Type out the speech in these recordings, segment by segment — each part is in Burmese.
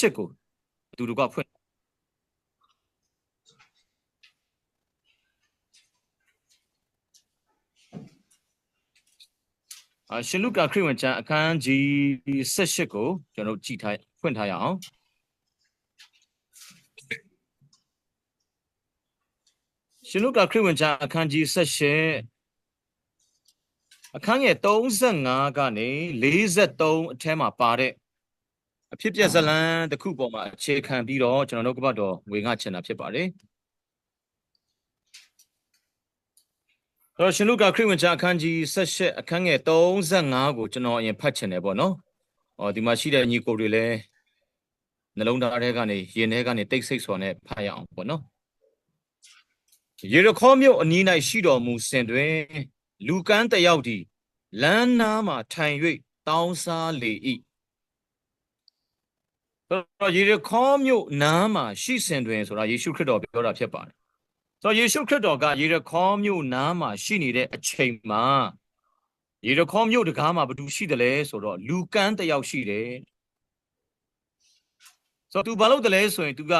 18ကိုအတူတကွဖွင့်အရှင်လုကာခရစ်ဝင်ကျမ်းအခန်းကြီး18ကိုကျွန်တော်တို့ကြည့်ထားဖွင့်ထားရအောင်ရှင်လုကာခရစ်ဝင်ကျမ်းအခန်းကြီး18အခန်းငယ်35ကနေ43အထဲမှာပါတဲ့ အဖြစ်ပြက်ဇလံတစ်ခုပေါ်မှာအခြေခံပြီးတော့ကျွန်တော်တို့ကပတ်တော်ဝေငှချင်တာဖြစ်ပါတယ်တော့ရှင်လုကာခရစ်ဝင်ကျမ်းအခန်းကြီး18အခန်းငယ်35ကိုကျွန်တော်အရင်ဖတ်ချင်တယ်ပေါ့နော်။အော်ဒီမှာရှိတဲ့ညီကိုတွေလည်းနှလုံးသားထဲကနေရင်ထဲကနေတိတ်ဆိတ်စွာနဲ့ဖတ်ရအောင်ပေါ့နော်။ယေရခေါမြို့အနီး၌ရှိတော်မူစဉ်တွင် လူကန်းတယောက်သည်လမ်းနားမှထိုင်၍တောင်းစားလေ၏ တော့ယေရခေါမြို့နားမှာရှိစဉ်တွင်ဆိုတာယေရှုခရစ်တော်ပြောတာဖြစ်ပါတယ်ဆိုတော့ယေရှုခရစ်တော်ကယေရခေါမြို့နားမှာရှိနေတဲ့အချိန်မှာယေရခေါမြို့တကားမှာဘသူရှိတယ်လဲဆိုတော့လူကန်းတယောက်ရှိတယ်ဆိုတော့ तू ဘာလုပ်တယ်လဲဆိုရင် तू က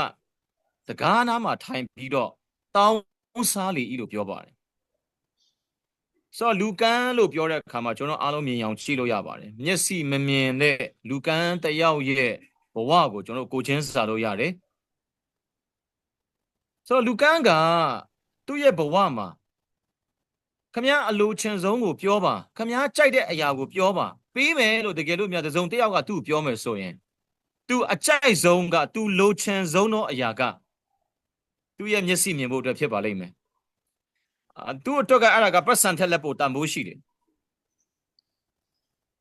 တကားနားမှာထိုင်ပြီးတော့တောင်းစားလေ၏လို့ပြောပါတယ်ဆိုတော့လူကန်းလို့ပြောတဲ့အခါမှာကျွန်တော်အားလုံးမြင်အောင်ကြည့်လို့ရပါတယ်မျက်စိမမြင်တဲ့လူကန်းတယောက်ရဲ့ ဘဝကိုကျွန်တော်ကိုချင်းစာလို့ရတယ်ဆိုတော့လူကန်းကသူ့ရဲ့ဘဝမှာခမည်းအလိုချင်ဆုံးကိုပြောပါခမည်းကြိုက်တဲ့အရာကိုပြောပါပြီးမယ်လို့တကယ်လို့များတစုံတယောက်ကသူ့ကိုပြောမယ်ဆိုရင်သူအကြိုက်ဆုံးကသူလိုချင်ဆုံးသောအရာကသူ့ရဲ့မျက်စိမြင်ဖို့အတွက်ဖြစ်ပါလိမ့်မယ်သူ့အတွက်ကအဲ့ဒါကပတ်စံထက်လက်ပိုတန်ဖိုးရှိတယ်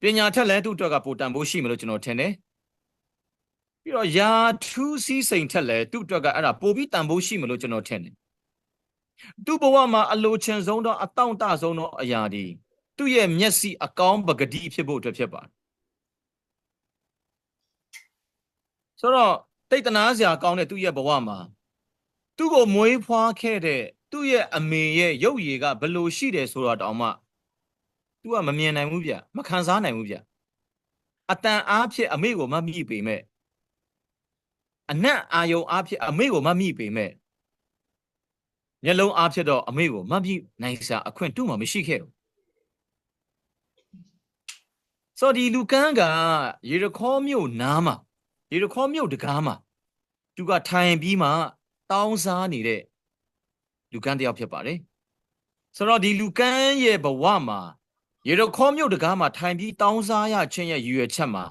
ပညာထက်လည်းသူ့အတွက်ကပိုတန်ဖိုးရှိမယ်လို့ကျွန်တော်ထင်တယ် ပြီးတော့ယာထူးစီးစိန်ထက်လည်းသူ့အတွက်ကအဲ့ဒါပိုပြီးတန်ဖိုးရှိမယ်လို့ကျွန်တော်ထင်တယ်သူ့ဘဝမှာအလိုချင်ဆုံးသောအတောင့်တဆုံးသောအရာဒီသူ့ရဲ့မျက်စိအကောင်းပကတိဖြစ်ဖို့အတွက်ဖြစ်ပါတယ်ဆိုတော့တိတ်တနာစရာကောင်းတဲ့သူ့ရဲ့ဘဝမှာသူ့ကိုမွေးဖွားခဲ့တဲ့သူ့ရဲ့အမေရဲ့ရုပ်ရည်ကဘလို့ရှိတယ်ဆိုတော့တောင်မှ तू ကမမြင်နိုင်ဘူးဗျမခံစားနိုင်ဘူးဗျအတန်အားဖြင့်အမေကိုမမိပေမဲ့ အနက်အာယုံအားဖြင့်အမေကိုမမိပေမဲ့မျက်လုံးအားဖြင့်တော့အမေကိုမမိနိုင်စရာအခွင့်တူးမှမရှိခဲ့ဘူးဆိုဒီလူကန်းကရေရခေါမြို့နားမှာရေရခေါမြို့တကားမှာသူကထိုင်ပြီးမှတောင်းစားနေတဲ့လူကန်းတယောက်ဖြစ်ပါတယ်ဆိုတော့ဒီလူကန်းရဲ့ဘဝမှာရေရခေါမြို့တကားမှာထိုင်ပြီးတောင်းစားရခြင်းရဲ့ရည်ရွယ်ချက်မှာ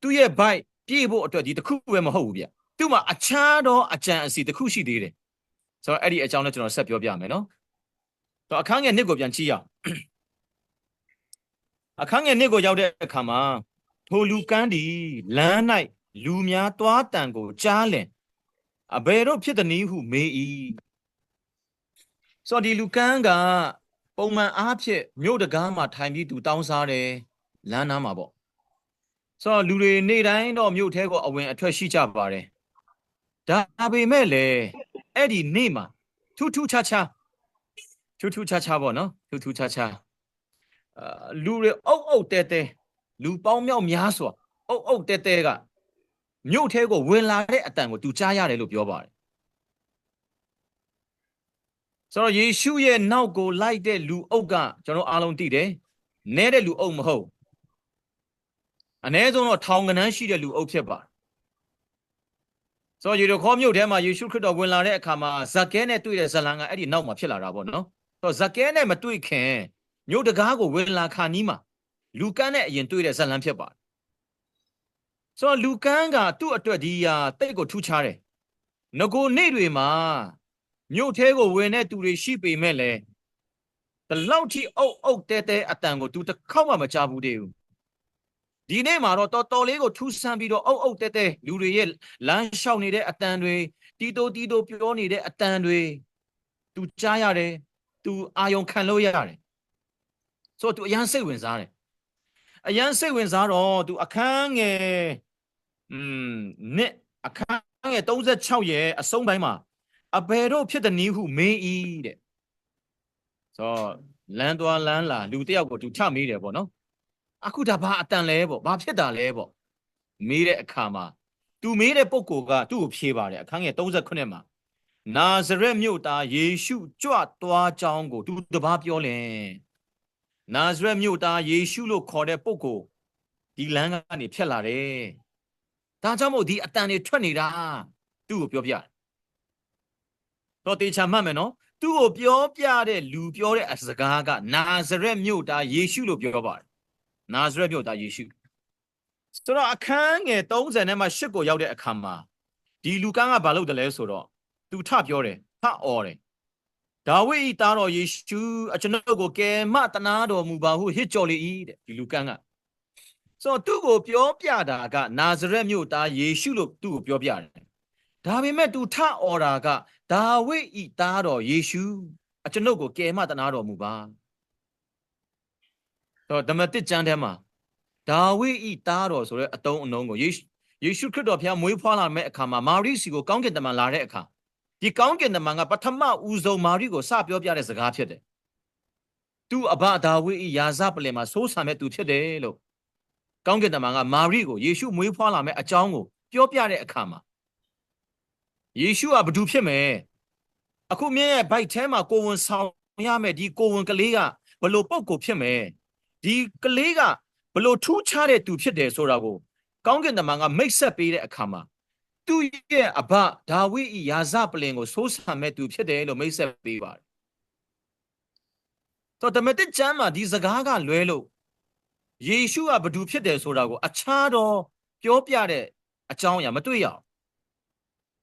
သူ့ရဲ့ဘိုက်ပြည့်ဖို့အတွက်ဒီတစ်ခုပဲမဟုတ်ဘူးဗျ သူ့မှာအခြားသောအကြံအစီတစ်ခုရှိသေးတယ်ဆိုတော့အဲ့ဒီအကြောင်းလည်းကျွန်တော်ဆက်ပြောပြမယ်နော်တော့အခန်းငယ်နှစ်ကိုပြန်ကြည့်ရအောင်အခန်းငယ်နှစ်ကိုရောက်တဲ့အခါမှာထိုလူကန်းဒီလမ်း၌လူများသွားတန်ကိုကြားလင်အဘယ်တော့ဖြစ်သည်နည်းဟုမေး၏ဆိုတော့ဒီလူကန်းကပုံမှန်အားဖြင့်မြို့တကားမှာထိုင်ပြီးသူတောင်းစားတယ်လမ်းနားမှာပေါ့ဆိုတော့လူတွေနေ့တိုင်းတော့မြို့ထဲကိုအဝင်အထွက်ရှိကြပါတယ် ဒါပေမဲ့လေအဲ့ဒီနေ့မှာထူးထူးခြားခြားထူးထူးခြားခြားပေါ့နော်ထူးထူးခြားခြားအာလူတွေအုပ်အုပ်တဲတဲလူပေါင်းမြောက်များစွာအုပ်အုပ်တဲတဲကမြို့ထဲကိုဝင်လာတဲ့အတန်ကိုသူကြားရတယ်လို့ပြောပါတယ်ဆိုတော့ယေရှုရဲ့နောက်ကိုလိုက်တဲ့လူအုပ်ကကျွန်တော်အားလုံးသိတယ်။နဲတဲ့လူအုပ်မဟုတ်။အ ਨੇ ဆုံးတော့ထောင်ကနန်းရှိတဲ့လူအုပ်ဖြစ်ပါ ဆိုတော့ယေရခေါမြို့ထဲမှာယေရှုခရစ်တော်ဝင်လာတဲ့အခါမှာဇက်ကဲနဲ့တွေ့တဲ့ဇလံကအဲ့ဒီနောက်မှာဖြစ်လာတာပေါ့နော်။ဆိုတော့ဇက်ကဲနဲ့မတွေ့ခင်မြို့တကားကိုဝင်လာခါနီးမှာလူကန်းနဲ့အရင်တွေ့တဲ့ဇလံဖြစ်ပါတယ်။ဆိုတော့လူကန်းကသူ့အတွက်ဒီဟာတိတ်ကိုထူးခြားတယ်။ငကိုနေ့တွေမှာမြို့ထဲကိုဝင်တဲ့သူတွေရှိပေမဲ့လည်းဒီလောက်ထိအုပ်အုပ်တဲတဲအတန်ကိုသူတစ်ခေါက်မှမကြားဘူးသေးဘူး ဒီနေ့မှာတော့တော်တော်လေးကိုထူးဆန်းပြီးတော့အုပ်အုပ်တဲတဲလူတွေရဲ့လမ်းလျှောက်နေတဲ့အတန်တွေတီတိုတီတိုပြောနေတဲ့အတန်တွေသူကြားရတယ်သူအာယုံခံလို့ရတယ်ဆိုတော့သူအရန်စိတ်ဝင်စားတယ်အရန်စိတ်ဝင်စားတော့သူအခန်းငယ်อืมနှစ်အခန်းငယ်36ရဲ့အဆုံးပိုင်းမှာအဘယ်တော့ဖြစ်တဲ့နည်းဟုမေး၏တဲ့ဆိုတော့လမ်းသွားလမ်းလာလူတယောက်ကိုသူချမေးတယ်ပေါ့နော် အခုဒါဘာအတန်လဲပေါ့ဘာဖြစ်တာလဲပေါ့မေးတဲ့အခါမှာသူမေးတဲ့ပုဂ္ဂိုလ်ကသူ့ကိုဖြေပါတယ်အခန်းငယ်38မှာနာဇရက်မြို့သားယေရှုကြွသွားကြောင်းကိုသူတပားပြောလင်နာဇရက်မြို့သားယေရှုလို့ခေါ်တဲ့ပုဂ္ဂိုလ်ဒီလမ်းကနေဖြတ်လာတယ်ဒါကြောင့်မို့ဒီအတန်တွေထွက်နေတာသူ့ကိုပြောပြတယ်တော့တေချာမှတ်မယ်နော်သူ့ကိုပြောပြတဲ့လူပြောတဲ့အစကားကနာဇရက်မြို့သားယေရှုလို့ပြောပါတယ် နာဇရက်မြို့သားယေရှုဆိုတော့အခန်းငယ်30နဲ့မှ8ကိုရောက်တဲ့အခါမှာဒီလူကန်းကဘာလုပ်တယ်လဲဆိုတော့သူထပြောတယ်ထအော်တယ်ဒါဝိဒ်ဤသားတော်ယေရှုအကျွန်ုပ်ကိုကယ်မတနာတော်မူပါဟုဟစ်ကြော်လေ၏တဲ့ဒီလူကန်းကဆိုတော့သူ့ကိုပြောပြတာကနာဇရက်မြို့သားယေရှုလို့သူ့ကိုပြောပြတယ်ဒါပေမဲ့သူထအော်တာကဒါဝိဒ်ဤသားတော်ယေရှုအကျွန်ုပ်ကိုကယ်မတနာတော်မူပါ တော့ဓမ္မတစ်ကျမ်းထဲမှာဒါဝိဒ်ဤသားတော်ဆိုတဲ့အတုံးအနှုံးကိုယေရှုယေရှုခရစ်တော်ဘုရားမွေးဖွားလာမဲ့အခါမှာမာရိစီကိုကောင်းကင်တမန်လာတဲ့အခါဒီကောင်းကင်တမန်ကပထမဦးဆုံးမာရိကိုစပြောပြတဲ့စကားဖြစ်တယ်။သူအဘဒါဝိဒ်ဤယာဇပလင်မှာစိုးဆံမဲ့သူဖြစ်တယ်လို့ကောင်းကင်တမန်ကမာရိကိုယေရှုမွေးဖွားလာမဲ့အကြောင်းကိုပြောပြတဲ့အခါမှာယေရှုကဘသူဖြစ်မယ်။အခုမြင်းရဲ့ဘိုက်ထဲမှာကိုဝင်ဆောင်ရမယ်ဒီကိုဝင်ကလေးကဘလို့ပုတ်ကိုဖြစ်မယ်။ ဒီကလေးကဘလို့ထူးခြားတဲ့သူဖြစ်တယ်ဆိုတာကိုကောင်းကင်တမန်ကမိတ်ဆက်ပေးတဲ့အခါမှာသူ့ရဲ့အဘဒါဝိဒ်ဤယာဇပလင်ကိုစိုးစံမဲ့သူဖြစ်တယ်လို့မိတ်ဆက်ပေးပါတယ်။တော့တမန်တစ်ကျမ်းမှာဒီစကားကလွဲလို့ယေရှုကဘသူဖြစ်တယ်ဆိုတာကိုအခြားတော့ပြောပြတဲ့အကြောင်းအရာမတွေ့ရအောင်။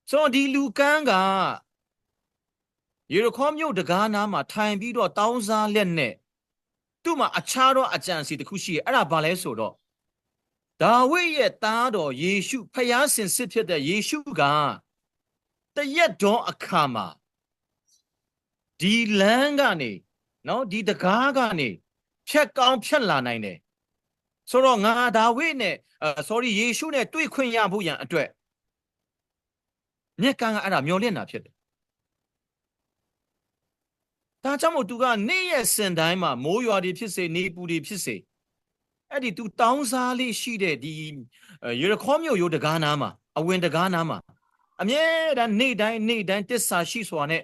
ဆိုတော့ဒီလူကန်းကယေရခေါမြို့တကားနားမှာထိုင်ပြီးတော့တောင်းစားလက်နဲ့ သူ့မှာအခြားတော့အကြံစီတစ်ခုရှိရဲ့အဲ့ဒါဘာလဲဆိုတော့ဒါဝိဒ်ရဲ့သားတော်ယေရှုဖျားစင်စစ်ဖြစ်တဲ့ယေရှုကတရက်တော်အခါမှာဒီလမ်းကနေနော်ဒီတကားကနေဖြတ်ကောင်းဖြတ်လာနိုင်တယ်ဆိုတော့ငါဒါဝိဒ်နဲ့အဲ sorry ယေရှုနဲ့တွေ့ခွင့်ရဖို့ရန်အတွက်မြက်ကန်းကအဲ့ဒါမျောလင့်တာဖြစ်တယ် ဒါကြောင့်မို့သူကနေ့ရက်စင်တိုင်းမှာမိုးရွာတွေဖြစ်စေနေပူတွေဖြစ်စေအဲ့ဒီ तू တောင်းစားလေးရှိတဲ့ဒီရေရခေါမြို့ရိုးတကားနားမှာအဝင်တကားနားမှာအမြဲတမ်းနေ့တိုင်းနေ့တိုင်းတစ္ဆာရှိစွာနဲ့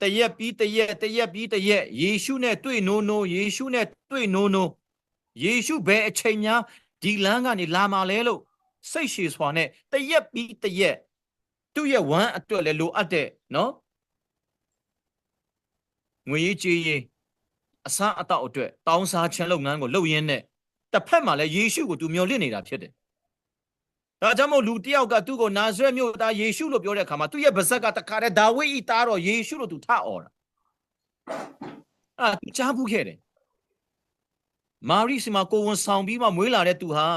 တရက်ပြီးတရက်တရက်ပြီးတရက်ယေရှုနဲ့တွေ့နိုးနိုးယေရှုနဲ့တွေ့နိုးနိုးယေရှုဘယ်အချိန်များဒီလမ်းကနေလာมาလဲလို့စိတ်ရှည်စွာနဲ့တရက်ပြီးတရက်သူ့ရဲ့ဝမ်းအတွက်လည်းလိုအပ်တဲ့နော် ငွေရေးကြေးရေးအစားအသောက်အတွက်တောင်းစားခြင်းလုပ်ငန်းကိုလုပ်ရင်းနဲ့တစ်ဖက်မှာလည်းယေရှုကိုသူမျှော်လင့်နေတာဖြစ်တယ်။ဒါကြောင့်မို့လူတစ်ယောက်ကသူ့ကိုနာဇရက်မြို့သားယေရှုလို့ပြောတဲ့အခါမှာသူ့ရဲ့ပါဇက်ကတခါတည်းဒါဝိဒ်ဤသားတော်ယေရှုလို့သူထအော်တာ။အာသူကြားဘူးခဲ့တယ်။မာရိစီမာကိုဝန်ဆောင်ပြီးမှမွေးလာတဲ့သူဟာ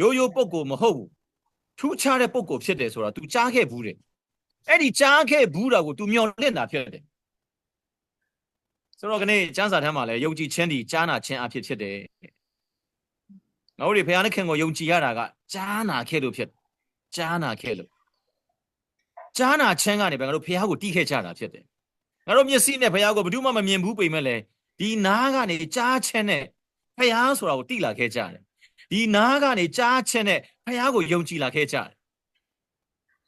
ရိုးရိုးပုဂ္ဂိုလ်မဟုတ်ဘူး။ထူးခြားတဲ့ပုဂ္ဂိုလ်ဖြစ်တယ်ဆိုတာ तू ကြားခဲ့ဘူးတယ်။အဲ့ဒီကြားခဲ့ဘူးတာကို तू မျှော်လင့်တာဖြစ်တယ်။ ဆိုတော့ကနေ့ကျမ်းစာထဲမှာလည်းယုံကြည်ခြင်းဒီကြားနာခြင်းအဖြစ်ဖြစ်တယ်ငါတို့တွေဘုရားသခင်ကိုယုံကြည်ရတာကကြားနာခဲ့လို့ဖြစ်ကြားနာခဲ့လို့ကြားနာခြင်းကနေပဲငါတို့ဘုရားကိုတီးခဲ့ကြတာဖြစ်တယ်ငါတို့မျက်စိနဲ့ဘုရားကိုဘယ်သူမှမမြင်ဘူးပေမဲ့လည်းဒီနားကနေကြားခြင်းနဲ့ဘုရားဆိုတာကိုတီးလာခဲ့ကြတယ်ဒီနားကနေကြားခြင်းနဲ့ဘုရားကိုယုံကြည်လာခဲ့ကြတယ်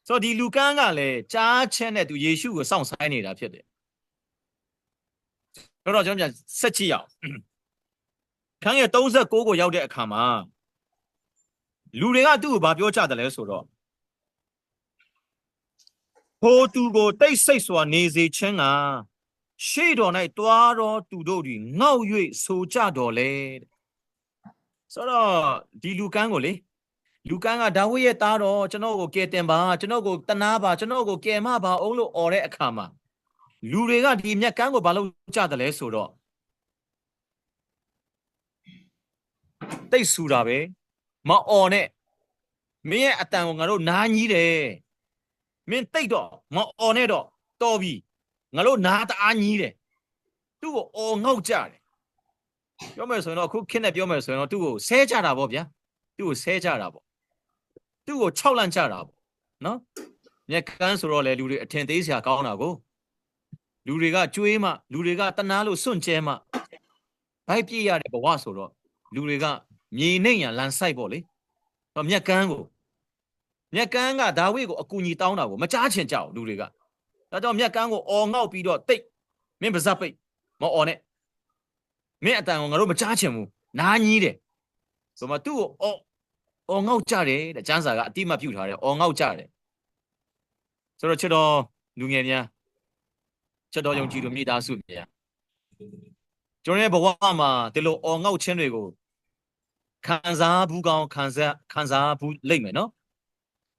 ဆိုတော့ဒီလူကန်းကလည်းကြားခြင်းနဲ့သူယေရှုကိုစောင့်ဆိုင်နေတာဖြစ်တယ် တော့ကျွန်တော်ပြန်ဆက်ကြည့်အောင်ခန်းငယ်36ကိုရောက်တဲ့အခါမှာလူတွေကသူ့ကိုဘာပြောကြတယ်လဲဆိုတော့ဟိုသူကိုတိတ်ဆိတ်စွာနေစေခြင်းကရှေ့တော်၌တွားတော်သူတို့သည်ငေါက်၍ဆိုကြတော်လေဆိုတော့ဒီလူကန်းကိုလေလူကန်းကဒါဝိဒ်ရဲ့သားတော်ကျွန်တော်ကိုကယ်တင်ပါကျွန်တော်ကိုတနာပါကျွန်တော်ကိုကယ်မပါအောင်လို့អော်တဲ့အခါမှာ လူတွေကဒီမြက်ကန်းကိုဘာလို့ကြတယ်လဲဆိုတော့တိတ်ဆူတာပဲမအော်နဲ့မင်းရဲ့အတန်ကိုငါတို့နားကြီးတယ်မင်းတိတ်တော့မအော်နဲ့တော့တော်ပြီငါတို့နားတအားကြီးတယ်သူ့ကိုအော်ငေါက်ကြတယ်ပြောမယ်ဆိုရင်တော့အခုခင်းနဲ့ပြောမယ်ဆိုရင်တော့သူ့ကိုဆဲကြတာပေါ့ဗျာသူ့ကိုဆဲကြတာပေါ့သူ့ကိုခြောက်လန့်ကြတာပေါ့နော်မြက်ကန်းဆိုတော့လေလူတွေအထင်သေးစရာကောင်းတာကို လူတွေကကြွေးမှလူတွေကတနာလို့စွန့်ကျဲမှဘိုက်ပြည့်ရတဲ့ဘဝဆိုတော့လူတွေကမြေနှိမ့်ရလန်ဆိုင်ပေါ့လေတော့မြက်ကန်းကိုမြက်ကန်းကဒါဝိဒ်ကိုအကူအညီတောင်းတာကိုမကြားချင်ကြဘူးလူတွေကဒါကြောင့်မြက်ကန်းကိုအော်ငေါက်ပြီးတော့တိတ်မင်းပါဇက်ပိတ်မအော်နဲ့မင်းအတန်ကိုငါတို့မကြားချင်ဘူးနားကြီးတယ်ဆိုမှသူ့ကိုအော်အော်ငေါက်ကြတယ်တဲ့ကျမ်းစာကအတိမတ်ပြုထားတယ်အော်ငေါက်ကြတယ်ဆိုတော့ချစ်တော်လူငယ်များ ချစ်တော်ယုံကြည်သူမိသားစုများကျွန်တော်ရဲ့ဘဝမှာဒီလိုအော်ငေါက်ခြင်းတွေကိုခံစားဘူးကောင်းခံစားခံစားဘူးလိမ့်မယ်နော်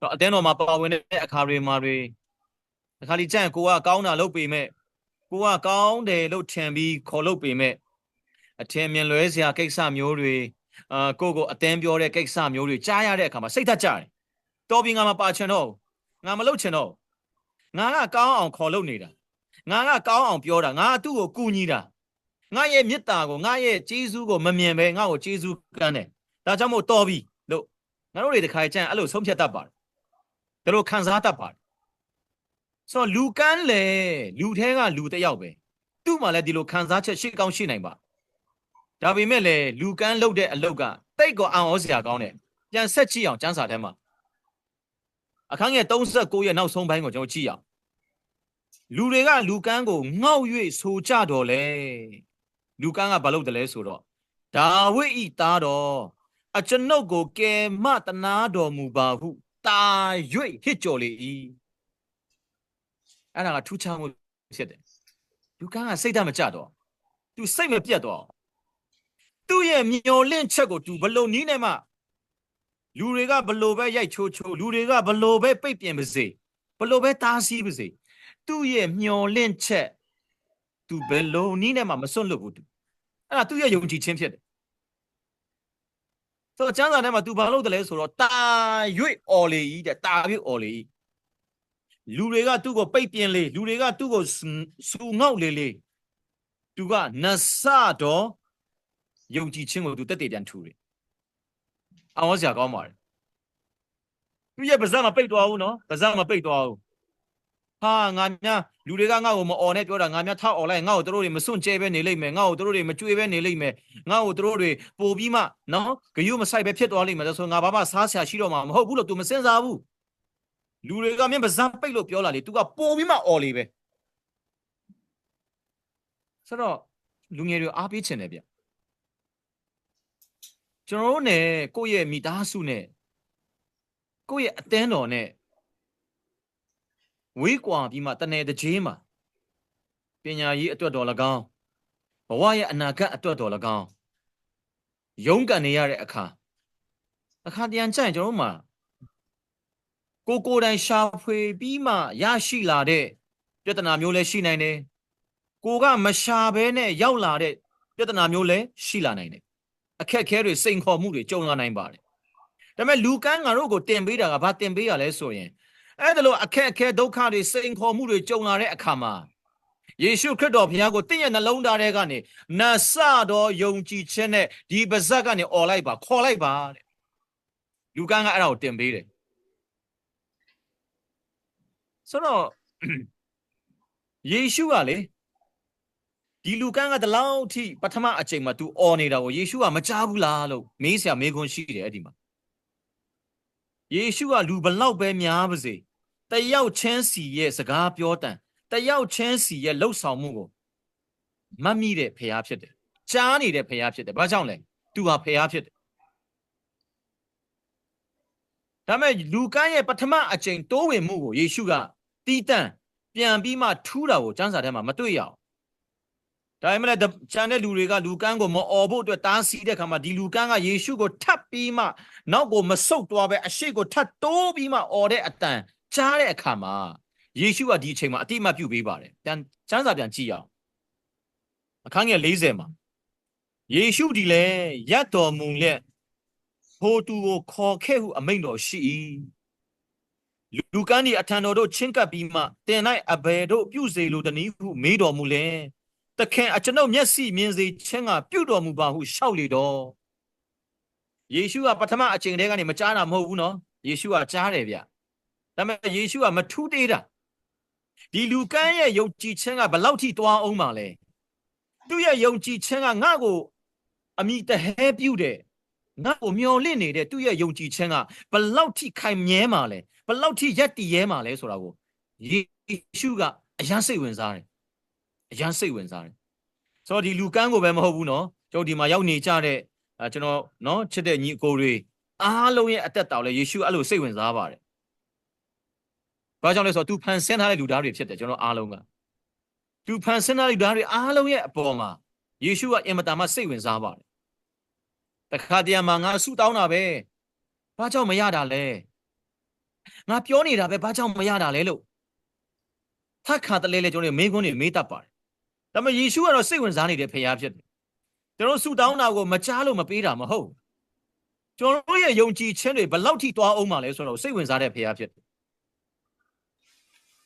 တော့အတင်းတော်မှာပါဝင်တဲ့အခါတွေမှာတွေအခါလီကြံ့ကိုကကောင်းတာလုပ်ပေမဲ့ကိုကကောင်းတယ်လို့ထင်ပြီးခေါ်လုပ်ပေမဲ့အထင်မြင်လွဲစရာကိစ္စမျိုးတွေအာကိုကိုအတင်းပြောတဲ့ကိစ္စမျိုးတွေကြားရတဲ့အခါမှာစိတ်သက်ကြတယ်တော်ပြီငါမပါချင်တော့ငါမလုပ်ချင်တော့ငါကကောင်းအောင်ခေါ်လုပ်နေတာ ငါကကောင်းအောင်ပြောတာငါသူ့ကိုကူညီတာငါရဲ့မေတ္တာကိုငါရဲ့ကျေးဇူးကိုမမြင်ပဲငါ့ကိုကျေးဇူးကမ်းတယ်ဒါကြောင့်မို့တော်ပြီလို့ငါတို့တွေတခါကြံအဲ့လိုဆုံးဖြတ်တတ်ပါတယ်ဒါလိုခံစားတတ်ပါတယ်ဆိုတော့လူကန်းလေလူထဲကလူတစ်ယောက်ပဲသူ့မှာလည်းဒီလိုခံစားချက်ရှိကောင်းရှိနိုင်ပါဒါပေမဲ့လေလူကန်းလုပ်တဲ့အလုပ်ကတိတ်ကိုအံ့ဩစရာကောင်းတယ်ပြန်ဆက်ကြည့်အောင်စမ်းစာထဲမှာအခန်းငယ်39ရဲ့နောက်ဆုံးပိုင်းကိုကျွန်တော်ကြည့်အောင် လူတွေကလူကန်းကိုငေါက်၍ဆိုကြတော်လေလူကန်းကဘာလုပ်တယ်လဲဆိုတော့ဒါဝိဒ်ဤသားတော်အကျွန်ုပ်ကိုကယ်မတနာတော်မူပါဟုတာ၍ဟစ်ကြော်လေ၏အဲ့ဒါကထူးခြားမှုဖြစ်တယ်လူကန်းကစိတ်ဓာတ်မကြတော့သူစိတ်မပြတ်တော့သူ့ရဲ့မျော်လင့်ချက်ကိုသူဘလို့နီးနေမှလူတွေကဘလို့ပဲရိုက်ချိုးချိုးလူတွေကဘလို့ပဲပိတ်ပြင်ပါစေဘလို့ပဲတားဆီးပါစေ သူ့ရဲ့မျောလင့်ချက်သူဘယ်လိုနည်းနဲ့မှမစွန့်လွတ်ဘူးသူအဲ့ဒါသူ့ရဲ့ယုံကြည်ခြင်းဖြစ်တယ်ဆိုတော့ကျမ်းစာထဲမှာသူဘာလုပ်တယ်လဲဆိုတော့တာ၍អော်လေဤတဲ့တာ၍អော်လေဤလူတွေကသူ့ကိုပိတ်ပင်လေလူတွေကသူ့ကိုစူငေါ့လေလေသူကနဆတော်ယုံကြည်ခြင်းကိုသူတက်တည်ပြန်ထူတယ်အောင်စရာကောင်းပါတယ်သူရဲ့ပါဇက်မပိတ်သွားဘူးနော်ပါဇက်မပိတ်သွားဘူး ဟာငါများလူတွေကငါ့ကိုမអော်နဲ့ပြောတာငါများထောက်អော်လိုက်ငါ့ကိုတို့တွေမစွန့်ကြဲပဲနေလိမ့်မယ်ငါ့ကိုတို့တွေမကြွေးပဲနေလိမ့်မယ်ငါ့ကိုတို့တွေပို့ပြီးမှနော်ဂယုမဆိုင်ပဲဖြစ်သွားလိမ့်မယ်ဆိုငါဘာမှစားဆရာရှိတော့မှာမဟုတ်ဘူးလို့ तू မစင်စားဘူးလူတွေကမင်းပါဇက်ပိတ်လို့ပြောလာလေ तू ကပို့ပြီးမှអော်လေပဲဆိုတော့လူငယ်တွေအားပေးချင်တယ်ဗျကျွန်တော်တို့ ਨੇ ကိုယ့်ရဲ့မိသားစုနဲ့ကိုယ့်ရဲ့အတင်းတော်နဲ့ ဝေးကွာပြီးမှတနယ်တကြေးမှာပညာရေးအတွက်တော်၎င်းဘဝရဲ့အနာဂတ်အတွက်တော်၎င်းရုန်းကန်နေရတဲ့အခါအခါတရံကြရင်ကျွန်တော်တို့မှာကိုကိုယ်တိုင်ရှာဖွေပြီးမှရရှိလာတဲ့ပြဿနာမျိုးလည်းရှိနိုင်တယ်ကိုကမရှာဘဲနဲ့ရောက်လာတဲ့ပြဿနာမျိုးလည်းရှိလာနိုင်တယ်အခက်ခဲတွေစိန်ခေါ်မှုတွေကြုံလာနိုင်ပါတယ်ဒါပေမဲ့လူကန်းငါတို့ကိုတင်ပေးတာကဘာတင်ပေးရလဲဆိုရင် အဲ့ဒါလိုအခက်အခဲဒုက္ခတွေစိန်ခေါ်မှုတွေကြုံလာတဲ့အခါမှာယေရှုခရစ်တော်ဘုရားကိုတင့်ရဲ့နှလုံးသားထဲကနေနတ်ဆတော်ယုံကြည်ခြင်းနဲ့ဒီပါဇက်ကနေអော်လိုက်ပါခေါ်လိုက်ပါတဲ့လူကန်းကအဲ့ဒါကိုတင်ပေးတယ်ဆိုတော့ယေရှုကလေဒီလူကန်းကတလောက်ထိပထမအချိန်မှာ तू អော်နေတာကိုယေရှုကမကြားဘူးလားလို့မေးစရာမေးခွန်းရှိတယ်အဲ့ဒီမှာယေရှုကလူဘလောက်ပဲများပါစေ တယောက်ချင်းစီရဲ့စကားပြောတန်တယောက်ချင်းစီရဲ့လှုပ်ဆောင်မှုကိုမတ်မိတဲ့ဖရားဖြစ်တယ်ကြားနေတဲ့ဖရားဖြစ်တယ်ဘာကြောင့်လဲသူဟာဖရားဖြစ်တယ်ဒါမဲ့လူကန်းရဲ့ပထမအချိန်တိုးဝင်မှုကိုယေရှုကတီးတန့်ပြန်ပြီးမှထူးတာကိုစံစာထဲမှာမတွေ့ရအောင်ဒါပေမဲ့ကျန်တဲ့လူတွေကလူကန်းကိုမအော်ဖို့အတွက်တားဆီးတဲ့ခါမှာဒီလူကန်းကယေရှုကိုထပ်ပြီးမှနောက်ကိုမဆုတ်သွားပဲအရှိကိုထပ်တိုးပြီးမှအော်တဲ့အတန် ကြားတဲ့အခါမှာယေရှုကဒီအချိန်မှာအတိအမှတ်ပြုပေးပါတယ်ပြန်စမ်းစာပြန်ကြည့်အောင်အခန်းငယ်40မှာယေရှုဒီလဲရတ်တော်မူလက်ဟိုသူကိုခေါ်ခဲ့ဟုအမိန့်တော်ရှိ၏လူကန်းဒီအထံတော်တို့ချင်းကပ်ပြီးမှတင်၌အဘယ်တို့ပြုစေလိုတနည်းဟုမေးတော်မူလဲတခင်အကျွန်ုပ်မျက်စိမြင်စေခြင်းကပြုတော်မူပါဟုရှောက်လေတော့ယေရှုကပထမအချိန်တည်းကနေမကြားတာမဟုတ်ဘူးနော်ယေရှုကကြားတယ်ဗျ ဒါပေမဲ့ယေရှုကမထူးသေးတာဒီလူကန်းရဲ့ယုံကြည်ခြင်းကဘလောက်ထိတွားအောင်ပါလဲသူ့ရဲ့ယုံကြည်ခြင်းကငါ့ကိုအမိတဟဲပြုတဲ့ငါ့ကိုမျောလင့်နေတဲ့သူ့ရဲ့ယုံကြည်ခြင်းကဘလောက်ထိခိုင်မြဲပါလဲဘလောက်ထိရက်တည်ရဲပါလဲဆိုတာကိုယေရှုကအယမ်းစိတ်ဝင်စားတယ်အယမ်းစိတ်ဝင်စားတယ်ဆိုတော့ဒီလူကန်းကိုပဲမဟုတ်ဘူးနော်ကျွန်တော်ဒီမှာရောက်နေကြတဲ့ကျွန်တော်နော်ချစ်တဲ့ညီအကိုတွေအားလုံးရဲ့အသက်တာကိုလည်းယေရှုအဲ့လိုစိတ်ဝင်စားပါတယ် ဘာကြောင့်လဲဆိုတော့ तू ဖန်ဆင်းထားတဲ့လူသားတွေဖြစ်တယ်ကျွန်တော်အားလုံးက तू ဖန်ဆင်းထားတဲ့လူသားတွေအားလုံးရဲ့အပေါ်မှာယေရှုကအင်မတန်မှစိတ်ဝင်စားပါတယ်တခါတည်းမှာငါဆူတောင်းတာပဲဘာကြောင့်မရတာလဲငါပြောနေတာပဲဘာကြောင့်မရတာလဲလို့ထပ်ခါတလဲလဲကျွန်တော်မေးခွန်းတွေမေးတတ်ပါတယ်ဒါပေမဲ့ယေရှုကတော့စိတ်ဝင်စားနေတဲ့ဖခင်ဖြစ်တယ်ကျွန်တော်ဆူတောင်းတာကိုမကြားလို့မပေးတာမဟုတ်ကျွန်တော်ရဲ့ယုံကြည်ခြင်းတွေဘလောက်ထိတွားအောင်မှလဲဆိုတော့စိတ်ဝင်စားတဲ့ဖခင်ဖြစ်တယ်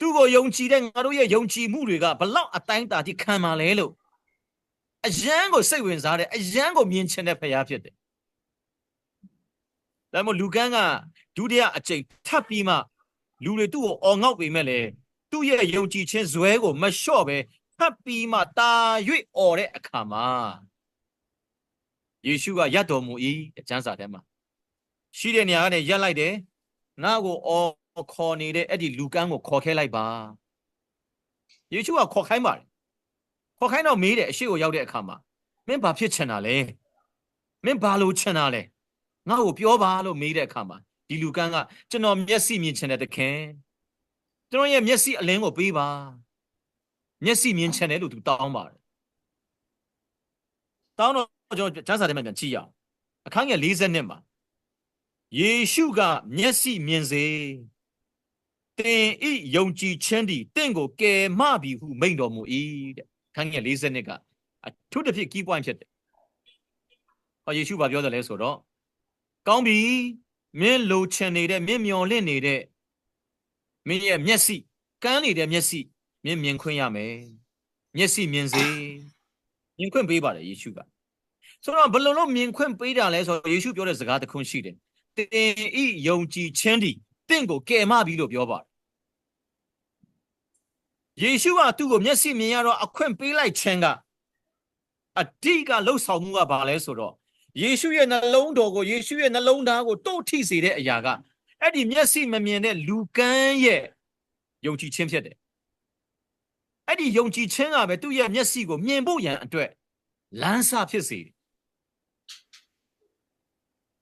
သူ့ကိုယုံကြည်တဲ့ငါတို့ရဲ့ယုံကြည်မှုတွေကဘလောက်အတိုင်းတာထိခံပါလဲလို့အယံကိုစိတ်ဝင်စားတဲ့အယံကိုမြင်ချင်တဲ့ဖခင်ဖြစ်တယ်ဒါမှမဟုတ်လူကန်းကဒုတိယအကျိန်ထပ်ပြီးမှလူတွေသူ့ကိုအော်ငေါက်ပေမဲ့လေသူ့ရဲ့ယုံကြည်ခြင်းဇွဲကိုမလျှော့ပဲထပ်ပြီးမှတာ၍អော်တဲ့အခါမှာယေရှုကရတ်တော်မူ၏အကျမ်းစာထဲမှာရှိတဲ့နေရာကနေရက်လိုက်တယ်ငါ့ကိုအော် ခေါ်နေတဲ့အဲ့ဒီလူကန်းကိုခေါ်ခဲလိုက်ပါယေရှုကခေါ်ခိုင်းပါတယ်ခေါ်ခိုင်းတော့မေးတယ်အရှိကိုရောက်တဲ့အခါမှာမင်းဘာဖြစ်ချင်တာလဲမင်းဘာလို့ချင်တာလဲငါ့ကိုပြောပါလို့မေးတဲ့အခါမှာဒီလူကန်းကကျွန်တော်မျက်စိမြင်ချင်တဲ့တခင်ကျွန်တော်ရဲ့မျက်စိအလင်းကိုပေးပါမျက်စိမြင်ချင်တယ်လို့သူတောင်းပါတယ်တောင်းတော့ကျွန်တော်ကျမ်းစာထဲမှာပြန်ကြည့်ရအောင်အခန်းငယ်40နှစ်မှာယေရှုကမျက်စိမြင်စေ တင်ဤယုံကြည်ခြင်းသည်တင့်ကိုကယ်မပြီဟုမိန့်တော်မူ၏တဲ့အခန်းငယ်40နှစ်ကအထူးတစ်ဖြစ် key point ဖြစ်တယ်ဟောယေရှုဘာပြောတယ်လဲဆိုတော့ကောင်းပြီမင်းလိုချင်နေတဲ့မင်းမျော်လင့်နေတဲ့မင်းရဲ့မျက်စိကန်းနေတဲ့မျက်စိမြင်မြင်ခွင့်ရမယ်မျက်စိမြင်စေမြင်ခွင့်ပေးပါတယ်ယေရှုကဆိုတော့ဘယ်လိုလုပ်မြင်ခွင့်ပေးတာလဲဆိုတော့ယေရှုပြောတဲ့စကားတစ်ခုရှိတယ်တင်ဤယုံကြည်ခြင်းသည် တင့်ကိုကယ်မပြီလို့ပြောပါတယ်ယေရှုကသူ့ကိုမျက်စိမြင်ရတော့အခွင့်ပေးလိုက်ခြင်းကအတိကလှုပ်ဆောင်မှုကဘာလဲဆိုတော့ယေရှုရဲ့နှလုံးတော်ကိုယေရှုရဲ့နှလုံးသားကိုတို့ထိစေတဲ့အရာကအဲ့ဒီမျက်စိမမြင်တဲ့လူကန်းရဲ့ယုံကြည်ခြင်းဖြစ်တယ်အဲ့ဒီယုံကြည်ခြင်းကပဲသူ့ရဲ့မျက်စိကိုမြင်ဖို့ရန်အတွက်လမ်းစဖြစ်စေတယ်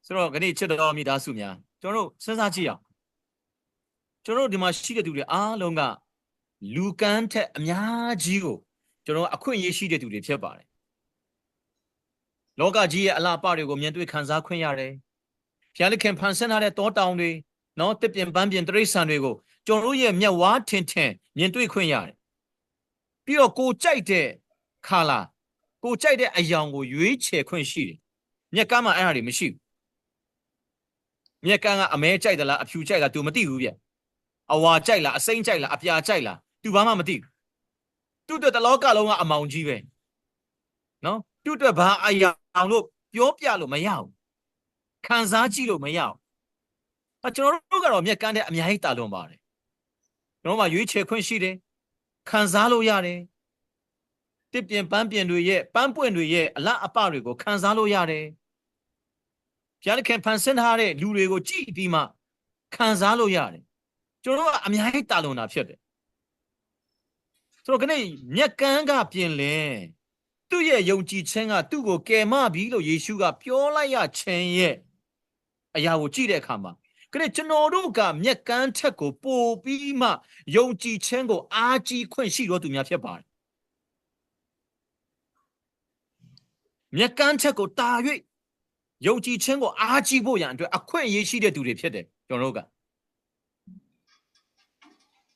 ဆိုတော့ခဏချစ်တော်မိသားစုများကျွန်တော်တို့စဉ်းစားကြည့်အောင် ကျွန်တော်တို့ဒီမှာရှိတဲ့သူတွေအားလုံးကလူကန်းထက်အများကြီးကိုကျွန်တော်အခွင့်အရေးရှိတဲ့သူတွေဖြစ်ပါတယ်လောကကြီးရဲ့အလားအပတွေကိုမြင်တွေ့ခံစားခွင့်ရတယ်။ဘုရားသခင်ဖန်ဆင်းထားတဲ့တောတောင်တွေနော်တစ်ပြင်ပန်းပြင်တရိษံတွေကိုကျွန်တော်တို့ရဲ့မျက်ဝါးထင်ထင်မြင်တွေ့ခွင့်ရတယ်။ပြီးတော့ကိုကြိုက်တဲ့ခါလာကိုကြိုက်တဲ့အယောင်ကိုရွေးချယ်ခွင့်ရှိတယ်။မျက်ကမ်းမှာအဲ့ဒါတွေမရှိဘူး။မျက်ကမ်းကအမဲကြိုက်သလားအဖြူကြိုက်လား तू မသိဘူးဗျ။ အဝါကြိုက်လားအစိမ့်ကြိုက်လားအပြာကြိုက်လား तू ဘာမှမသိဘူး။ तू တဲ့တလောကလုံးကအမောင်ကြီးပဲ။နော်သူ့အတွက်ဘာအရာအောင်လို့ပြောပြလို့မရဘူးခံစားကြည့်လို့မရဘူးအကျွန်တော်တို့ကတော့မျက်ကန်းတဲ့အများကြီးတာလွန်ပါတယ်ကျွန်တော်မှရွေးချယ်ခွင့်ရှိတယ်ခံစားလို့ရတယ်တစ်ပြင်ပန်းပြင်တွေရဲ့ပန်းပွင့်တွေရဲ့အလတ်အပတွေကိုခံစားလို့ရတယ်ဘုရားခင်ဖန်ဆင်းထားတဲ့လူတွေကိုကြည့်ပြီးမှခံစားလို့ရတယ် ကျွန်တော်တို့ကအများကြီးတာလွန်တာဖြစ်တယ်ဆိုတော့ခနေ့မျက်ကန်းကပြင်လဲသူ့ရဲ့ယုံကြည်ခြင်းကသူ့ကိုကယ်မပြီလို့ယေရှုကပြောလိုက်ရခြင်းရဲ့အရာကိုကြည့်တဲ့အခါမှာကဲကျွန်တော်တို့ကမျက်ကန်းထက်ကိုပိုပြီးမှယုံကြည်ခြင်းကိုအားကြီးခွင့်ရှိတော်သူများဖြစ်ပါတယ်မျက်ကန်းထက်ကိုတာ၍ယုံကြည်ခြင်းကိုအားကြီးဖို့ရန်အတွက်အခွင့်အရေးရှိတဲ့သူတွေဖြစ်တယ်ကျွန်တော်တို့က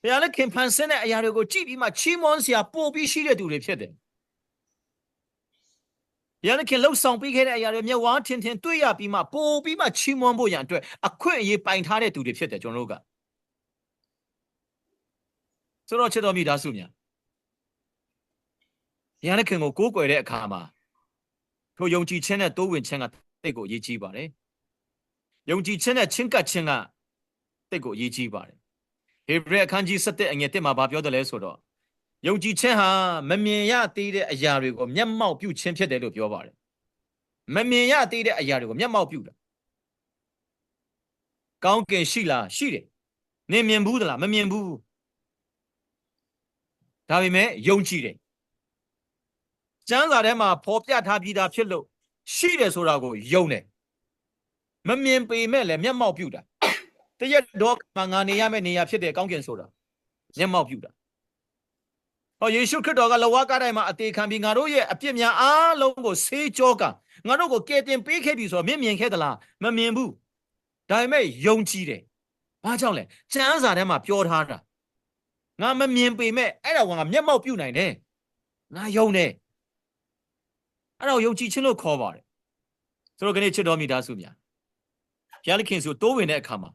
ဘုရားလည်းခင်ဖန်ဆင်းတဲ့အရာတွေကိုကြည့်ပြီးမှချီးမွမ်းစရာပို့ပြီးရှိတဲ့သူတွေဖြစ်တယ်ဘုရားသခင်လှုပ်ဆောင်ပေးခဲ့တဲ့အရာတွေမျက်ဝါးထင်ထင်တွေ့ရပြီးမှပို့ပြီးမှချီးမွမ်းဖို့ရန်အတွက်အခွင့်အရေးပိုင်ထားတဲ့သူတွေဖြစ်တယ်ကျွန်တော်တို့ကဆိုတော့ချစ်တော်မိသားစုများဘုရားသခင်ကိုကိုးကွယ်တဲ့အခါမှာထိုယုံကြည်ခြင်းနဲ့တိုးဝင်ခြင်းကတိတ်ကိုအရေးကြီးပါတယ်ယုံကြည်ခြင်းနဲ့ချင်းကပ်ခြင်းကတိတ်ကိုအရေးကြီးပါတယ် ဟေဘရဲအခန်းကြီး7အငယ်1မှာဗာပြောတယ်လဲဆိုတော့ယုံကြည်ခြင်းဟာမမြင်ရသေးတဲ့အရာတွေကိုမျက်မှောက်ပြုခြင်းဖြစ်တယ်လို့ပြောပါတယ်မမြင်ရသေးတဲ့အရာတွေကိုမျက်မှောက်ပြုတာကောင်းကင်ရှိလားရှိတယ်နင်မြင်ဘူးသလားမမြင်ဘူးဒါပေမဲ့ယုံကြည်တယ်ကျမ်းစာထဲမှာဖော်ပြထားပြီးသားဖြစ်လို့ရှိတယ်ဆိုတာကိုယုံတယ်မမြင်ပေမဲ့လည်းမျက်မှောက်ပြုတာ တရက်တော့မှငါနေရမယ့်နေရာဖြစ်တယ်ကောင်းကင်ဆိုတာမျက်မှောက်ပြုတာဟောယေရှုခရစ်တော်ကလဝါကားတိုင်းမှာအသေးခံပြီးငါတို့ရဲ့အပြစ်များအားလုံးကိုဆေးကြောကငါတို့ကိုကယ်တင်ပေးခဲ့ပြီဆိုတော့မြင်မြင်ခဲ့သလားမမြင်ဘူးဒါပေမဲ့ယုံကြည်တယ်ဘာကြောင့်လဲကျမ်းစာထဲမှာပြောထားတာငါမမြင်ပေမဲ့အဲ့ဒါကငါမျက်မှောက်ပြုနိုင်တယ်ငါယုံတယ်အဲ့တော့ယုံကြည်ခြင်းလို့ခေါ်ပါတယ်ဆိုတော့ခဏချစ်တော်မိသားစုများဘုရားသခင်ဆိုတိုးဝင်တဲ့အခါမှာ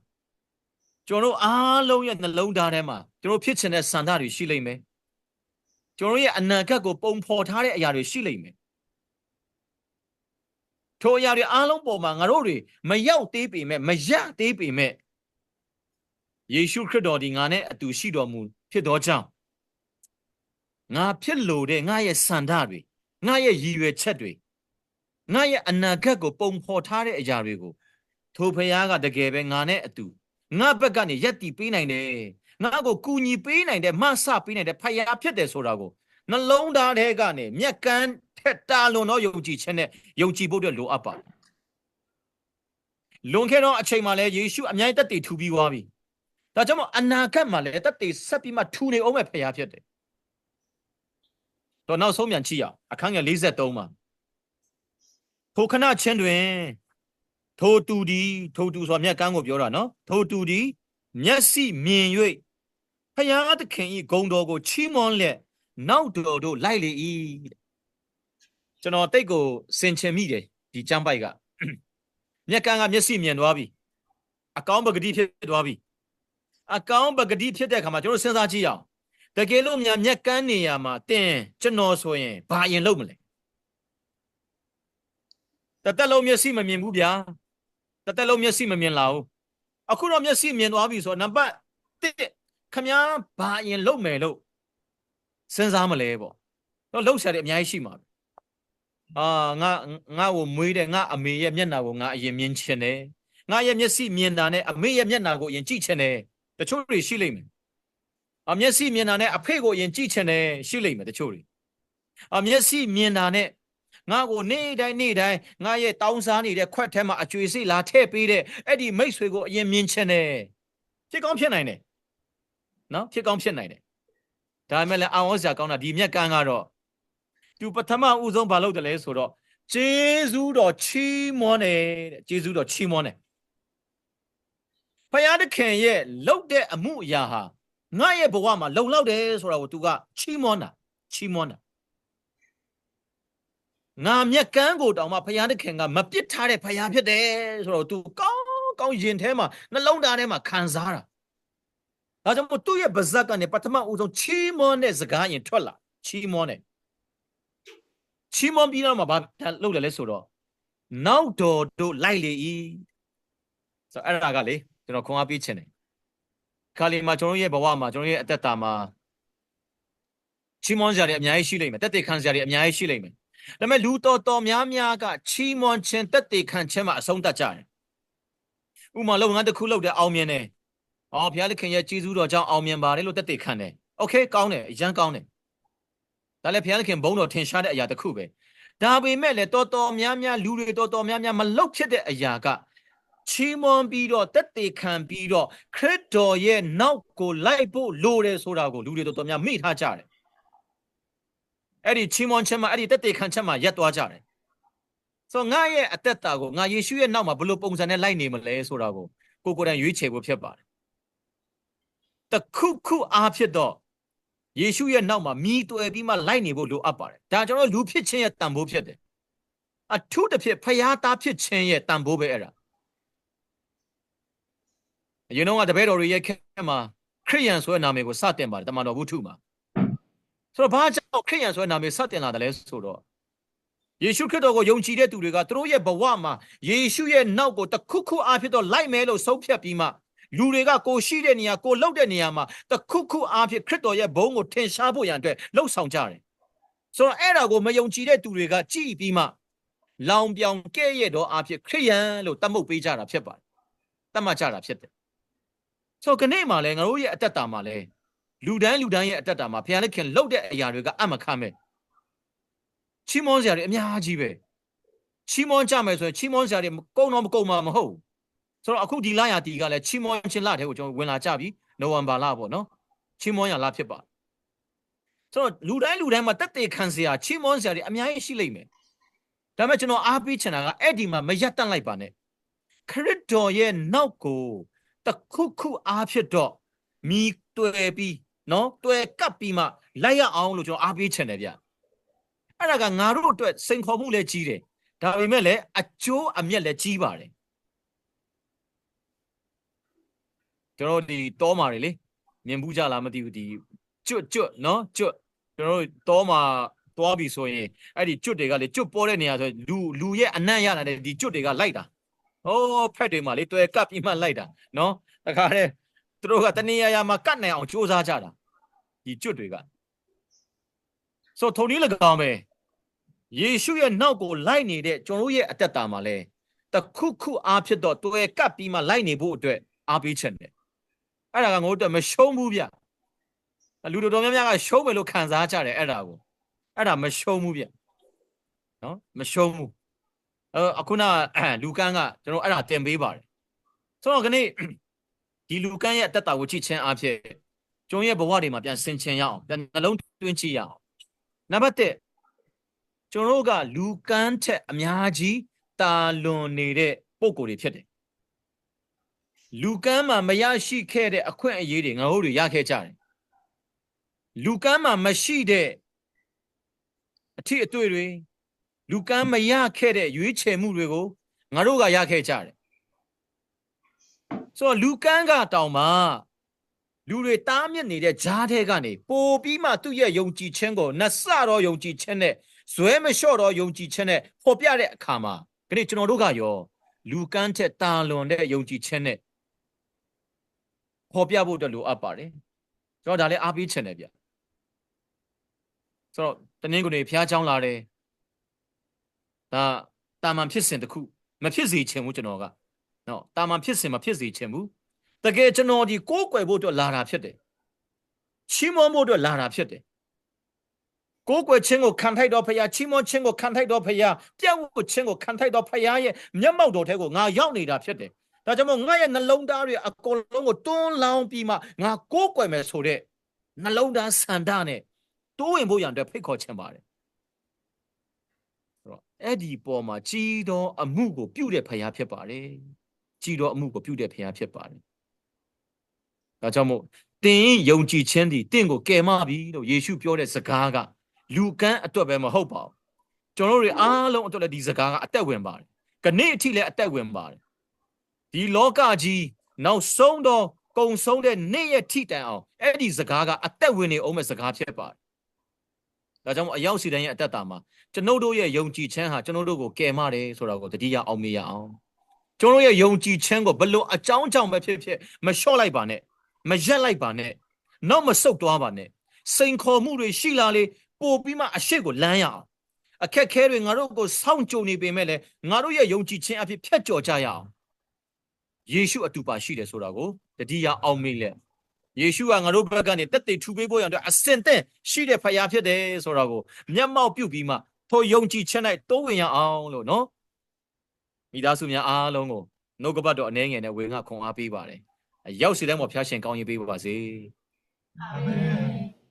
ကျွန်တော်တို့အားလုံးရဲ့နှလုံးသားထဲမှာကျွန်တော်ဖြစ်ချင်တဲ့ဆန္ဒတွေရှိလိမ့်မယ်ကျွန်တော်ရဲ့အနာဂတ်ကိုပုံဖော်ထားတဲ့အရာတွေရှိလိမ့်မယ်ထိုအရာတွေအားလုံးပေါ်မှာငါတို့တွေမရောက်သေးပေမဲ့မရသေးပေမဲ့ယေရှုခရစ်တော်ဒီငါနဲ့အတူရှိတော်မူဖြစ်တော်ကြောင့်ငါဖြစ်လို့တဲ့ငါရဲ့ဆန္ဒတွေငါရဲ့ရည်ရွယ်ချက်တွေငါရဲ့အနာဂတ်ကိုပုံဖော်ထားတဲ့အရာတွေကိုထိုဖခင်ကတကယ်ပဲငါနဲ့အတူ ငါဘက်ကနေယက်တီပေးနိုင်တယ်ငါ့ကိုကူညီပေးနိုင်တယ်မဆပေးနိုင်တယ်ဖခင်ဖြစ်တယ်ဆိုတာကိုနှလုံးသားထဲကနေမျက်ကန်းထက်တာလွန်သောယုံကြည်ခြင်းနဲ့ယုံကြည်ဖို့အတွက်လိုအပ်ပါတယ်လွန်ခဲ့တော့အချိန်မှာလဲယေရှုအများကြီးတက်တည်ထူပြီးသွားပြီဒါကြောင့်မို့အနာဂတ်မှာလဲတက်တည်ဆက်ပြီးမှထူနေအောင်မဲ့ဖခင်ဖြစ်တယ်တော့နောက်ဆုံးပြန်ကြည့်ရအောင်အခန်းငယ်53မှာထိုခဏချင်းတွင် ထိုတူဒီထိုတူဆိုတာမြက်ကန်းကိုပြောတာနော်ထိုတူဒီမျက်စိမြင်၍ဖယားသခင်ဤဂုံတော်ကို ချီးမွမ်းလက်နောက်တော်တို့လိုက်လေ၏ကျွန်တော်တိတ်ကိုစင်ချင်မိတယ်ဒီကျမ်းပိုက်ကမြက်ကန်းကမျက်စိမြင်သွားပြီအကောင်းပဂတိဖြစ်သွားပြီအကောင်းပဂတိဖြစ်တဲ့အခါမှာကျွန်တော်စဉ်းစားကြည့်ရအောင်တကယ်လို့များမျက်ကန်းနေရာမှာတင်ကျွန်တော်ဆိုရင်ဘာရင်လုပ်မလဲတသက်လုံးမျက်စိမမြင်ဘူးဗျာ တသက်လုံးမျက်စိမမြင်လာဘူးအခုတော့မျက်စိမြင်သွားပြီဆိုတော့နံပါတ်1ခမားဘာရင်လုပ်မယ်လို့စဉ်းစားမလဲပေါ့တော့လှုပ်ရှားတယ်အများကြီးရှိမှာပဲအာငါငါ့ကိုမွေးတဲ့ငါအမေရဲ့မျက်နှာကိုငါအရင်မြင်ချင်တယ်ငါရဲ့မျက်စိမြင်တာနဲ့အမေရဲ့မျက်နှာကိုအရင်ကြည့်ချင်တယ်တချို့တွေရှိလိမ့်မယ်အမျက်စိမြင်တာနဲ့အဖေကိုအရင်ကြည့်ချင်တယ်ရှိလိမ့်မယ်တချို့တွေအမျက်စိမြင်တာနဲ့ ငါ့ကိုနေ့တိုင်းနေ့တိုင်းငါရဲ့တောင်းစားနေတဲ့ခွက်ထဲမှာအကျွေစိလာထည့်ပေးတဲ့အဲ့ဒီမိတ်ဆွေကိုအရင်မြင်ချင်တယ်ဖြစ်ကောင်းဖြစ်နိုင်တယ်နော်ဖြစ်ကောင်းဖြစ်နိုင်တယ်ဒါပေမဲ့လည်းအာဝေါ်စရာကောင်းတာဒီမြက်ကန်းကတော့သူပထမဦးဆုံးဘာလုပ်တယ်လဲဆိုတော့ဂျေဇူးတော်ချီးမွမ်းတယ်တဲ့ဂျေဇူးတော်ချီးမွမ်းတယ်ဖယားသခင်ရဲ့လှုပ်တဲ့အမှုအရာဟာငါရဲ့ဘဝမှာလုံလောက်တယ်ဆိုတာကို तू ကချီးမွမ်းတာချီးမွမ်းတာ ငါမျက်ကန်းကိုတောင်မှဖယားသခင်ကမပစ်ထားတဲ့ဖယားဖြစ်တယ်ဆိုတော့ तू ကောင်းကောင်းရင်ထဲမှာနှလုံးသားထဲမှာခံစားတာဒါကြောင့်မို့သူ့ရဲ့ပါဇက်ကနေပထမဦးဆုံးချီးမွမ်းတဲ့စကားရင်ထွက်လာချီးမွမ်းတယ်ချီးမွမ်းပြီးတော့မှဘာလုပ်တယ်လဲဆိုတော့နောက်တော်တို့လိုက်လေ၏ဆိုတော့အဲ့ဒါကလေကျွန်တော်ခွန်အားပေးခြင်းတယ်ခါလီမှာကျွန်တော်ရဲ့ဘဝမှာကျွန်တော်ရဲ့အသက်တာမှာချီးမွမ်းစရာတွေအများကြီးရှိလိမ့်မယ်တက်တေခံစရာတွေအများကြီးရှိလိမ့်မယ် ဒါပေမဲ့လူတော်တော်များများကချီးမွမ်းခြင်းတက်တေခံခြင်းမှာအဆုံးသတ်ကြတယ်ဥမာလုပ်ငန်းတစ်ခုလုပ်တဲ့အောင်မြင်တယ်။အော်ဘုရားသခင်ရဲ့ကြီးစုတော်ကြောင့်အောင်မြင်ပါတယ်လို့တက်တေခံတယ်။ Okay ကောင်းတယ်အရန်ကောင်းတယ်။ဒါလည်းဘုရားသခင်ဘုန်းတော်ထင်ရှားတဲ့အရာတစ်ခုပဲ။ဒါပေမဲ့လည်းတော်တော်များများလူတွေတော်တော်များများမလုတ်ဖြစ်တဲ့အရာကချီးမွမ်းပြီးတော့တက်တေခံပြီးတော့ခရစ်တော်ရဲ့နောက်ကိုလိုက်ဖို့လိုတယ်ဆိုတာကိုလူတွေတော်တော်များမိထားကြတယ်။ အဲ့ဒီချီးမွမ်းခြင်းမှာအဲ့ဒီတက်တေခံခြင်းမှာရက်သွားကြတယ်။ဆိုငါရဲ့အသက်တာကိုငါယေရှုရဲ့နောက်မှာဘယ်လိုပုံစံနဲ့လိုက်နေမလဲဆိုတာကိုကိုကိုယ်တိုင်ရွေးချယ်ဖို့ဖြစ်ပါတယ်တခုခုအားဖြစ်တော့ယေရှုရဲ့နောက်မှာမြည်တွယ်ပြီးမှလိုက်နေဖို့လိုအပ်ပါတယ်ဒါကျွန်တော်လူဖြစ်ခြင်းရဲ့တန်ဖိုးဖြစ်တယ်အထူးတစ်ဖြစ်ဖျားသားဖြစ်ခြင်းရဲ့တန်ဖိုးပဲအဲ့ဒါအရင်တော့ကတပည့်တော်တွေရဲ့ခက်မှာခရိယန်ဆိုတဲ့နာမည်ကိုစတင်ပါတယ်တမန်တော်ဝုထုမှာ ဆိုတော့ဘာကြောင့်ခရိယန်ဆိုတဲ့နာမည်စတင်လာတယ်လဲဆိုတော့ယေရှုခရစ်တော်ကိုယုံကြည်တဲ့သူတွေကသူတို့ရဲ့ဘဝမှာယေရှုရဲ့နောက်ကိုတခုခုအားဖြစ်တော့လိုက်မယ်လို့ဆုံးဖြတ်ပြီးမှလူတွေကကိုရှိတဲ့နေရာကိုလှုပ်တဲ့နေရာမှာတခုခုအားဖြင့်ခရစ်တော်ရဲ့ဘုန်းကိုထင်ရှားဖို့ရန်အတွက်လှုပ်ဆောင်ကြတယ်ဆိုတော့အဲ့ဒါကိုမယုံကြည်တဲ့သူတွေကကြည်ပြီးမှလောင်ပြောင်ကဲ့ရဲ့သောအဖြစ်ခရိယန်လို့တတ်မှုတ်ပေးကြတာဖြစ်ပါတယ်တတ်မှတ်ကြတာဖြစ်တယ်ဆိုတော့ခနေ့မှာလဲငါတို့ရဲ့အတ္တတာမှာလဲ လူတိုင်းလူတိုင်းရဲ့အတ္တတာမှာဘုရားလက်ခင်လှုပ်တဲ့အရာတွေကအမခမဲ့ချီးမွမ်းစရာတွေအများကြီးပဲချီးမွမ်းကြမယ်ဆိုရင်ချီးမွမ်းစရာတွေကုန်းတော့မကုန်းမှာမဟုတ်ဘူးဆိုတော့အခုဒီလရာတီကလည်းချီးမွမ်းခြင်းလတဲ့ကိုကျွန်တော်ဝင်လာကြပြီနိုဝင်ဘာလပေါ့နော်ချီးမွမ်းရလဖြစ်ပါဆိုတော့လူတိုင်းလူတိုင်းမှာတက်တေခံစရာချီးမွမ်းစရာတွေအများကြီးရှိလိမ့်မယ်ဒါပေမဲ့ကျွန်တော်အားပေးချင်တာကအဲ့ဒီမှာမရက်တန့်လိုက်ပါနဲ့ခရစ်တော်ရဲ့နောက်ကိုတခုခုအားဖြစ်တော့မိတွေ့ပြီး နော်တွေ့ကပ်ပြီးမှလိုက်ရအောင်လို့ကျွန်တော်အားပေးချင်တယ်ဗျအဲ့ဒါကငါတို့အတွက်စိန်ခေါ်မှုလည်းကြီးတယ်ဒါပေမဲ့လည်းအကျိုးအမြတ်လည်းကြီးပါတယ်ကျွန်တော်ဒီတောမှာတွေလေမြင်ဘူးကြလားမသိဘူးဒီကျွတ်ကျွတ်နော်ကျွတ်ကျွန်တော်တို့တောမှာသွားပြီဆိုရင်အဲ့ဒီကျွတ်တွေကလေကျွတ်ပေါ်တဲ့နေရာဆိုလူလူရဲ့အနံ့ရလာတဲ့ဒီကျွတ်တွေကလိုက်တာဟိုးဖက်တွေမှာလေတွဲကပ်ပြီးမှလိုက်တာနော်တခါတည်း သူတို့ကတနေရာရာမှာကတ်နိုင်အောင်စူးစမ်းကြတာဒီကျွတ်တွေကဆိုထုံနည်း၎င်းပဲယေရှုရဲ့နောက်ကိုလိုက်နေတဲ့ကျွန်တော်ရဲ့အသက်တာမှာလဲတခုခုအားဖြစ်တော့တွဲကပ်ပြီးမှလိုက်နေဖို့အတွက်အားပေးချက်တယ်အဲ့ဒါကငို့အတွက်မရှုံးဘူးဗျလူတော်တော်များများကရှုံးမယ်လို့ခံစားကြတယ်အဲ့ဒါကိုအဲ့ဒါမရှုံးဘူးဗျနော်မရှုံးဘူးအဲအခုနလူကန်းကကျွန်တော်အဲ့ဒါတင်ပေးပါတယ်ဆိုတော့ခနေ့ ဒီလူကန်းရဲ့အသက်တာကိုကြည့်ချင်းအားဖြင့်ကျုံရဲ့ဘဝတွေမှာပြန်ဆင်ခြင်ရအောင်ပြန်နှလုံးသွင်းကြည့်ရအောင်နံပါတ်1ကျွန်တော်တို့ကလူကန်းထက်အများကြီးတာလွန်နေတဲ့ပုံကိုယ်တွေဖြစ်တယ်လူကန်းမှာမရရှိခဲ့တဲ့အခွင့်အရေးတွေငါတို့တွေရခဲ့ကြတယ်လူကန်းမှာမရှိတဲ့အထီးအတွေ့တွေလူကန်းမရခဲ့တဲ့ရွေးချယ်မှုတွေကိုငါတို့ကရခဲ့ကြတယ် ဆိုတော့လူကန်းကတောင်မှလူတွေတားမြစ်နေတဲ့ဂျားထဲကနေပိုပြီးမှသူ့ရဲ့ယုံကြည်ခြင်းကိုနှဆတော့ယုံကြည်ခြင်းနဲ့ဇွဲမလျှော့တော့ယုံကြည်ခြင်းနဲ့ပေါ်ပြတဲ့အခါမှာဒီနေ့ကျွန်တော်တို့ကရောလူကန်းထက်တာလွန်တဲ့ယုံကြည်ခြင်းနဲ့ပေါ်ပြဖို့အတွက်လိုအပ်ပါတယ်ကျွန်တော်ဒါလည်းအားပေးချင်တယ်ဗျဆိုတော့တနင်္ဂနွေဖျားချောင်းလာတယ်ဒါတာမန်ဖြစ်စဉ်တစ်ခုမဖြစ်စေချင်ဘူးကျွန်တော်က နော်တာမန်ဖြစ်စဉ်မဖြစ်စေချင်ဘူးတကယ်ကျွန်တော်ဒီကိုးကွယ်ဖို့အတွက်လာတာဖြစ်တယ်ချီးမွမ်းဖို့အတွက်လာတာဖြစ်တယ်ကိုးကွယ်ခြင်းကိုခံထိုက်တော်ဖရာချီးမွမ်းခြင်းကိုခံထိုက်တော်ဖရာပြတ်ဝတ်ခြင်းကိုခံထိုက်တော်ဖရာရဲ့မျက်မှောက်တော်ထဲကိုငါရောက်နေတာဖြစ်တယ်ဒါကြောင့်မို့ငါရဲ့နှလုံးသားတွေအကုန်လုံးကိုတွန်းလောင်းပြီးမှငါကိုးကွယ်မယ်ဆိုတဲ့နှလုံးသားဆန္ဒနဲ့တိုးဝင်ဖို့ရန်အတွက်ဖိတ်ခေါ်ခြင်းပါတယ်ဆိုတော့အဲ့ဒီပေါ်မှာကြီးတော်အမှုကိုပြုတဲ့ဖရာဖြစ်ပါတယ် ကြီးတော်အမှုကိုပြုတဲ့ဖရာဖြစ်ပါတယ်ဒါကြောင့်မို့တင်ယုံကြည်ခြင်းသည်တင့်ကိုကယ်မပြီလို့ယေရှုပြောတဲ့စကားကလူကန်းအတွက်ပဲမဟုတ်ပါဘူးကျွန်တော်တို့အားလုံးအတွက်လည်းဒီစကားကအသက်ဝင်ပါတယ်ခနေ့အထိလည်းအသက်ဝင်ပါတယ်ဒီလောကကြီးနောက်ဆုံးတော့ကုံဆုံးတဲ့နေ့ရက်ထိတိုင်အောင်အဲ့ဒီစကားကအသက်ဝင်နေအောင်မဲ့စကားဖြစ်ပါတယ်ဒါကြောင့်အရောက်စီတိုင်းရဲ့အသက်တာမှာကျွန်ုပ်တို့ရဲ့ယုံကြည်ခြင်းဟာကျွန်ုပ်တို့ကိုကယ်မတယ်ဆိုတာကိုတတိယအောင်မေးရအောင် ကျွန်တော်ရဲ့ယုံကြည်ခြင်းကိုဘလို့အကြောင်းကြောင့်ပဲဖြစ်ဖြစ်မလျှော့လိုက်ပါနဲ့မရက်လိုက်ပါနဲ့နောက်မဆုတ်သွားပါနဲ့စိန်ခေါ်မှုတွေရှိလာလေပို့ပြီးမှအရှိကိုလမ်းရအောင်အခက်ခဲတွေငါတို့ကိုစောင့်ကြုံနေပေမဲ့လည်းငါတို့ရဲ့ယုံကြည်ခြင်းအဖြစ်ဖြတ်ကျော်ကြရအောင်ယေရှုအတူပါရှိတယ်ဆိုတာကိုတတိယအောင်မေးလက်ယေရှုကငါတို့ဘက်ကနေတက်တေထူပေးဖို့ရအောင်အစင်တဲ့ရှိတဲ့ဖခင်ဖြစ်တယ်ဆိုတာကိုမျက်မှောက်ပြုပြီးမှထိုယုံကြည်ခြင်း၌တိုးဝင်ရအောင်လို့နော် မိသားစုများအားလုံးကိုနှုတ်ကပတ်တော်အနေငယ်နဲ့ဝေငှခွန်အားပေးပါတယ်ရောက်စီတိုင်းမှာဖျားရှင်ကောင်းရင်ပေးပါစေအာမင်